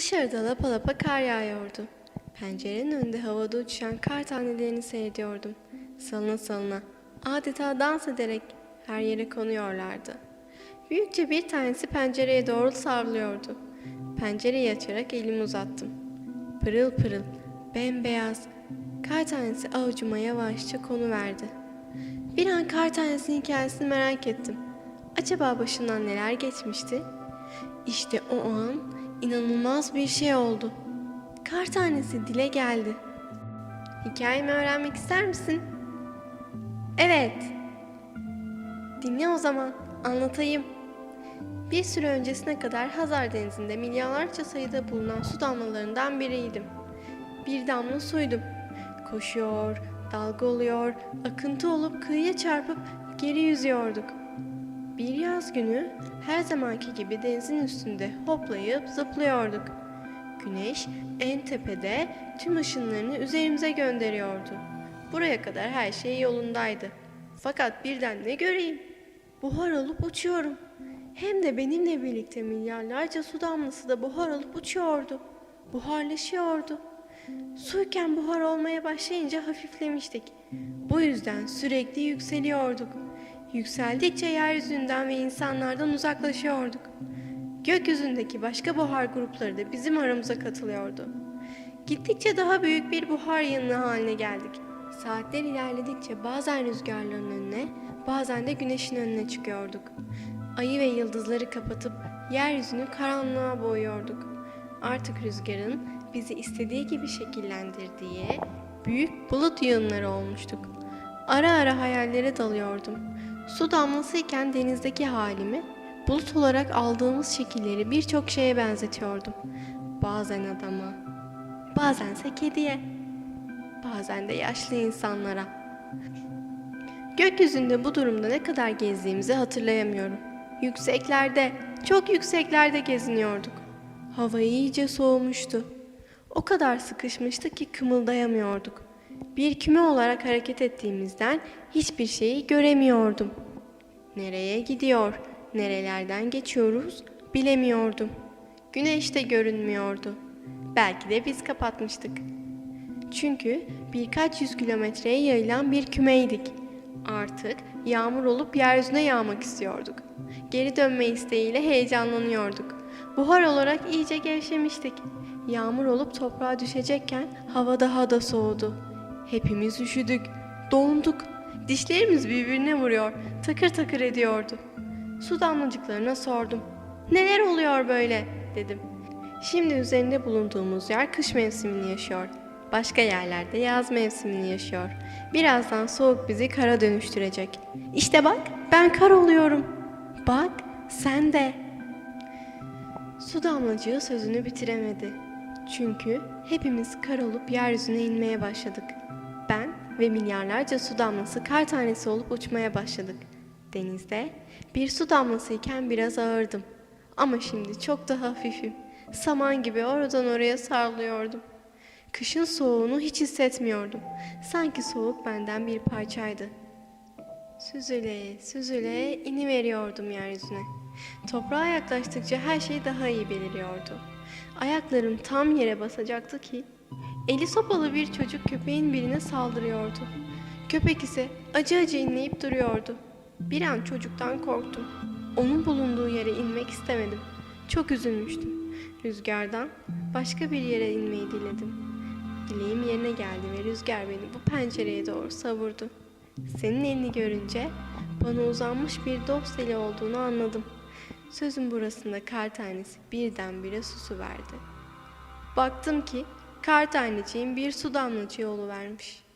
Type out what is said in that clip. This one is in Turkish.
Dışarıda lapa lapa kar yağıyordu. Pencerenin önünde havada uçuşan kar tanelerini seyrediyordum. Salına salına, adeta dans ederek her yere konuyorlardı. Büyükçe bir tanesi pencereye doğru savruluyordu. Pencereyi açarak elimi uzattım. Pırıl pırıl, bembeyaz, kar tanesi avucuma yavaşça konuverdi. Bir an kar tanesinin hikayesini merak ettim. Acaba başından neler geçmişti? İşte o an inanılmaz bir şey oldu. Kar tanesi dile geldi. Hikayemi öğrenmek ister misin? Evet. Dinle o zaman, anlatayım. Bir süre öncesine kadar Hazar Denizi'nde milyarlarca sayıda bulunan su damlalarından biriydim. Bir damla suydum. Koşuyor, dalga oluyor, akıntı olup kıyıya çarpıp geri yüzüyorduk. Bir yaz günü her zamanki gibi denizin üstünde hoplayıp zıplıyorduk. Güneş en tepede tüm ışınlarını üzerimize gönderiyordu. Buraya kadar her şey yolundaydı. Fakat birden ne göreyim? Buhar olup uçuyorum. Hem de benimle birlikte milyarlarca su damlası da buhar olup uçuyordu. Buharlaşıyordu. Suyken buhar olmaya başlayınca hafiflemiştik. Bu yüzden sürekli yükseliyorduk. Yükseldikçe yeryüzünden ve insanlardan uzaklaşıyorduk. Gökyüzündeki başka buhar grupları da bizim aramıza katılıyordu. Gittikçe daha büyük bir buhar yığını haline geldik. Saatler ilerledikçe bazen rüzgarların önüne, bazen de güneşin önüne çıkıyorduk. Ayı ve yıldızları kapatıp yeryüzünü karanlığa boyuyorduk. Artık rüzgarın bizi istediği gibi şekillendirdiği büyük bulut yığınları olmuştuk. Ara ara hayallere dalıyordum. Su damlasıyken denizdeki halimi, bulut olarak aldığımız şekilleri birçok şeye benzetiyordum. Bazen adama, bazense kediye, bazen de yaşlı insanlara. Gökyüzünde bu durumda ne kadar gezdiğimizi hatırlayamıyorum. Yükseklerde, çok yükseklerde geziniyorduk. Hava iyice soğumuştu. O kadar sıkışmıştık ki kımıldayamıyorduk. Bir küme olarak hareket ettiğimizden hiçbir şeyi göremiyordum. Nereye gidiyor, nerelerden geçiyoruz bilemiyordum. Güneş de görünmüyordu. Belki de biz kapatmıştık. Çünkü birkaç yüz kilometreye yayılan bir kümeydik. Artık yağmur olup yeryüzüne yağmak istiyorduk. Geri dönme isteğiyle heyecanlanıyorduk. Buhar olarak iyice gevşemiştik. Yağmur olup toprağa düşecekken hava daha da soğudu. Hepimiz üşüdük, donduk. Dişlerimiz birbirine vuruyor, takır takır ediyordu. Su damlacıklarına sordum. Neler oluyor böyle dedim. Şimdi üzerinde bulunduğumuz yer kış mevsimini yaşıyor. Başka yerlerde yaz mevsimini yaşıyor. Birazdan soğuk bizi kara dönüştürecek. İşte bak ben kar oluyorum. Bak sen de. Su damlacığı sözünü bitiremedi. Çünkü hepimiz kar olup yeryüzüne inmeye başladık. Ve milyarlarca su damlası kar tanesi olup uçmaya başladık. Denizde bir su damlasıyken biraz ağırdım. Ama şimdi çok daha hafifim. Saman gibi oradan oraya sarılıyordum. Kışın soğuğunu hiç hissetmiyordum. Sanki soğuk benden bir parçaydı. Süzüle, süzüle iniveriyordum yeryüzüne. Toprağa yaklaştıkça her şey daha iyi beliriyordu. Ayaklarım tam yere basacaktı ki eli sopalı bir çocuk köpeğin birine saldırıyordu. Köpek ise acı acı inleyip duruyordu. Bir an çocuktan korktum. Onun bulunduğu yere inmek istemedim. Çok üzülmüştüm. Rüzgardan başka bir yere inmeyi diledim. Dileğim yerine geldi ve rüzgar beni bu pencereye doğru savurdu. Senin elini görünce bana uzanmış bir dost eli olduğunu anladım. Sözün burasında kar tanesi birdenbire susu verdi. Baktım ki kar taneciğin bir su damlacığı vermiş.